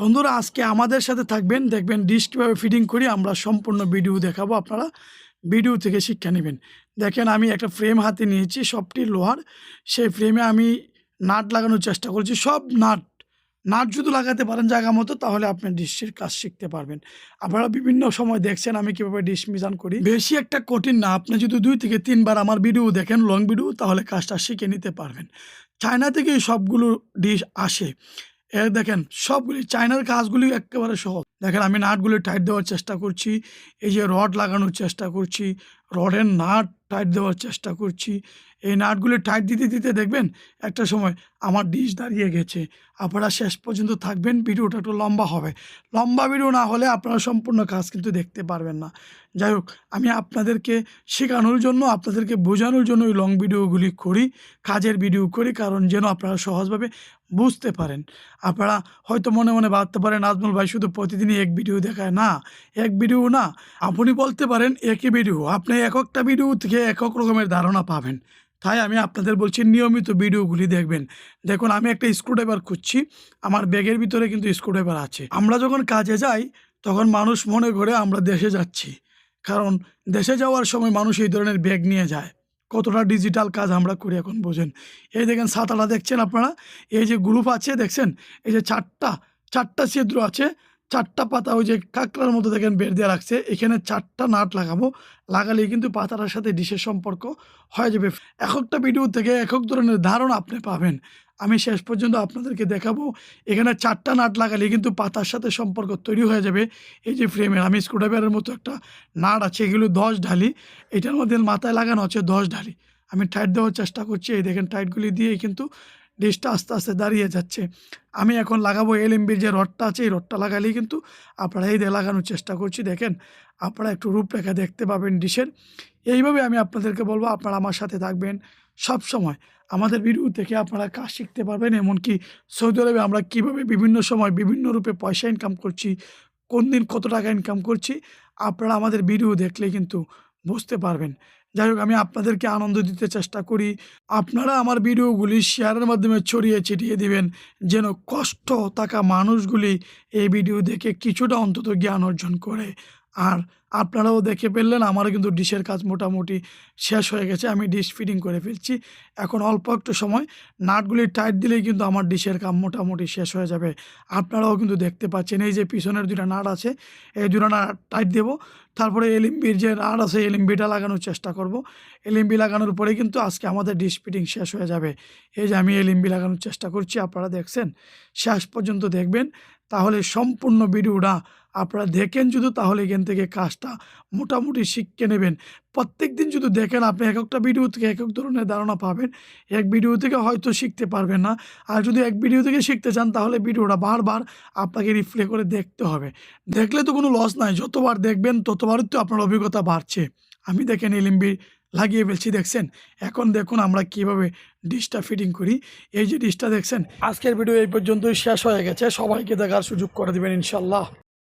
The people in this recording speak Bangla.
বন্ধুরা, আজকে আমাদের সাথে থাকবেন, দেখবেন ডিশ কীভাবে ফিটিং করি, আমরা সম্পূর্ণ ভিডিও দেখাবো আপনারা। ভিডিও থেকে শিক্ষা নেবেন। দেখেন, আমি একটা ফ্রেম হাতে নিয়েছি, সবটি লোহার। সেই ফ্রেমে আমি নাট লাগানোর চেষ্টা করছি। সব নাট নাট যদি লাগাতে পারেন জায়গা মতো, তাহলে আপনি ডিশের কাজ শিখতে পারবেন। আপনারা বিভিন্ন সময় দেখছেন আমি কীভাবে ডিশ মিজান করি। বেশি একটা কঠিন না, আপনি যদি দুই থেকে তিনবার আমার ভিডিও দেখেন লং ভিডিও তাহলে কাজটা শিখে নিতে পারবেন। চায়না থেকে সবগুলো ডিশ আসে। এ দেখেন, সবগুলি চায়নার কাজগুলি একেবারে সহজ। দেখেন, আমি নাটগুলি টাইট দেওয়ার চেষ্টা করছি, এই যে রড লাগানোর চেষ্টা করছি রডের নাট টাইট দেওয়ার চেষ্টা করছি। এই নাটগুলি টাইট দিতে দিতে দেখবেন, একটা সময় আমার ডিশ দাঁড়িয়ে গেছে। আপনারা শেষ পর্যন্ত থাকবেন, ভিডিওটা একটু লম্বা হবে। লম্বা ভিডিও না হলে আপনারা সম্পূর্ণ কাজ কিন্তু দেখতে পারবেন না। যাই হোক, আমি আপনাদেরকে শেখানোর জন্য, আপনাদেরকে বোঝানোর জন্য ওই লং ভিডিওগুলি করি, কাজের ভিডিও করি, কারণ যেন আপনারা সহজভাবে বুঝতে পারেন। আপনারা হয়তো মনে মনে ভাবতে পারেন, আজমল ভাই শুধু প্রতিদিনই এক ভিডিও দেখায়। না, এক ভিডিও না, আপনি বলতে পারেন একই ভিডিও আপনি এক একটা ভিডিও থেকে একক রকমের ধারণা পাবেন। তাই আমি আপনাদের বলছি, নিয়মিত ভিডিওগুলি দেখবেন। দেখুন, আমি একটা স্ক্রুড্রাইভার খুঁজছি। আমার ব্যাগের ভিতরে কিন্তু স্ক্রুড্রাইভার আছে। আমরা যখন কাজে যাই, তখন মানুষ মনে করে আমরা দেশে যাচ্ছি। কারণ দেশে যাওয়ার সময় মানুষ এই ধরনের ব্যাগ নিয়ে যায়। কতটা ডিজিটাল কাজ আমরা করি এখন, বোঝেন। এই দেখেন সাতাটা দেখছেন আপনারা? এই যে গ্রুপ আছে, দেখছেন? এই যে চারটা চারটা ছিদ্র আছে। চারটা পাতা ওই যে কাঁকড়ার মতো দেখেন বের দিয়ে রাখছে এখানে চারটা নাট লাগাবো। লাগালে কিন্তু পাতাটার সাথে ডিশের সম্পর্ক হয়ে যাবে। এক একটা ভিডিও থেকে একক ধরনের ধারণা আপনি পাবেন। আমি শেষ পর্যন্ত আপনাদেরকে দেখাবো। এখানে চারটা নাট লাগালে কিন্তু পাতার সাথে সম্পর্ক তৈরি হয়ে যাবে। এই যে ফ্রেমের আমি স্ক্রুড্রাইভারের মতো একটা নাট আছে, এগুলো দশ ঢালি। এটার মধ্যে মাথায় লাগানো হচ্ছে দশ ঢালি। আমি টাইট দেওয়ার চেষ্টা করছি। এই দেখেন টাইটগুলি দিয়েই কিন্তু ডিশটা আস্তে আস্তে দাঁড়িয়ে যাচ্ছে। আমি এখন লাগাবো এলএমবির যে রডটা আছে, এই রডটা লাগালেই কিন্তু আপনারা এই দিয়ে লাগানোর চেষ্টা করছি। দেখেন, আপনারা একটু রূপরেখা দেখতে পাবেন ডিশের। এইভাবে আমি আপনাদেরকে বলব, আপনারা আমার সাথে থাকবেন সব সময়। আমাদের ভিডিও থেকে আপনারা কাজ শিখতে পারবেন, এমনকি সৌদি আরবে আমরা কীভাবে বিভিন্ন সময় বিভিন্ন রূপে পয়সা ইনকাম করছি কোন দিন কত টাকা ইনকাম করছি, আপনারা আমাদের ভিডিও দেখলে কিন্তু বুঝতে পারবেন। যাই হোক, আমি আপনাদেরকে আনন্দ দিতে চেষ্টা করি। আপনারা আমার ভিডিওগুলি শেয়ারের মাধ্যমে ছড়িয়ে ছিটিয়ে দিবেন, যেন কষ্ট থাকা মানুষগুলি এই ভিডিও দেখে কিছুটা অন্তত জ্ঞান অর্জন করে। আর আপনারাও দেখে ফেললেন, আমারও কিন্তু ডিশের কাজ মোটামুটি শেষ হয়ে গেছে, আমি ডিশ ফিটিং করে ফেলছি। এখন অল্প একটু সময়, নাটগুলি টাইট দিলেই কিন্তু আমার ডিশের কাম মোটামুটি শেষ হয়ে যাবে। আপনারাও কিন্তু দেখতে পাচ্ছেন, এই যে পিছনের দুটা নাট আছে, এই দুটো নাট টাইট দেবো, তারপরে এলিম্বির যে নাট আছে এলিম্বিটা লাগানোর চেষ্টা করব। এলিম্বি লাগানোর পরে কিন্তু আজকে আমাদের ডিশ ফিটিং শেষ হয়ে যাবে। এই যে আমি এলিম্বি লাগানোর চেষ্টা করছি, আপনারা দেখছেন, শেষ পর্যন্ত দেখবেন। তাহলে সম্পূর্ণ ভিডিওটা আপনারা দেখেন যদি, তাহলে এখান থেকে কাজটা মোটামুটি শিখে নেবেন। প্রত্যেক দিন যদি দেখেন আপনি এক একটা ভিডিও থেকে এক এক ধরনের ধারণা পাবেন, এক ভিডিও থেকে হয়তো শিখতে পারবেন না। আর যদি এক ভিডিও থেকে শিখতে চান, তাহলে ভিডিওটা বারবার আপনাকে রিপ্লে করে দেখতে হবে। দেখলে তো কোনো লস নাই, যতবার দেখবেন ততবারই তো আপনার অভিজ্ঞতা বাড়ছে। আমি দেখেন এলিম্বি লাগিয়ে ফেলছি, দেখছেন? এখন দেখুন আমরা কীভাবে ডিশটা ফিটিং করি। এই যে ডিশটা, দেখছেন? আজকের ভিডিও এই পর্যন্তই শেষ হয়ে গেছে। সবাইকে দেখার সুযোগ করে দেবেন, ইনশাল্লাহ।